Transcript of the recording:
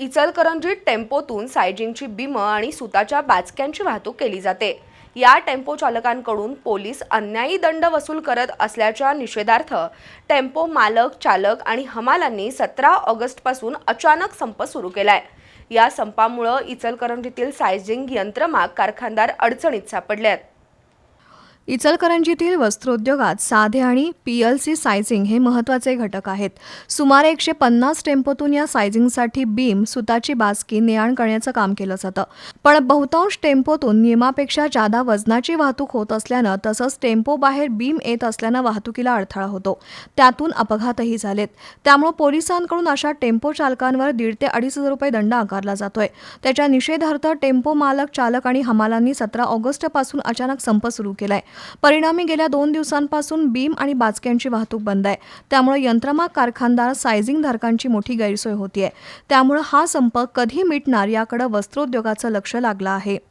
इचलकरंजीत टेम्पोतून सायजिंगची बिमं आणि सुताच्या बाचक्यांची वाहतूक केली जाते. या टेम्पो चालकांकडून पोलीस अन्यायी दंड वसूल करत असल्याच्या निषेधार्थ टेम्पो मालक चालक आणि हमालांनी सतरा ऑगस्टपासून अचानक संप सुरू केलाय. या संपामुळं इचलकरंजीतील सायजिंग यंत्रमाग कारखानदार अडचणीत सापडल्यात आहेत इचलकरंजीतील वस्त्रोद्योगात साधे आणि पी एल सी सायझिंग हे महत्त्वाचे घटक आहेत. सुमारे एकशे पन्नास टेम्पोतून या सायझिंगसाठी बीम सुताची बासकी ने आण करण्याचं काम केलं जातं पण बहुतांश टेम्पोतून नियमापेक्षा जादा वजनाची वाहतूक होत असल्यानं तसंच टेम्पो बाहेर बीम येत असल्यानं वाहतुकीला अडथळा होतो. त्यातून अपघातही झालेत. त्यामुळे पोलिसांकडून अशा टेम्पो चालकांवर दीड ते अडीच हजार रुपये दंड आकारला जातोय. त्याच्या निषेधार्थ टेम्पो मालक चालक आणि हमालांनी सतरा ऑगस्टपासून अचानक संप सुरू केलाय. परिणामी गेल्या दोन दिवसांपासून बीम आणि बाचक्यांची वाहतूक बंद आहे. त्यामुळे यंत्रमाग कारखानदार सायझिंग धारकांची मोठी गैरसोय होतीये. त्यामुळे हा संप कधी मिटणार याकडे वस्त्रोद्योगाचं लक्ष लागलं आहे.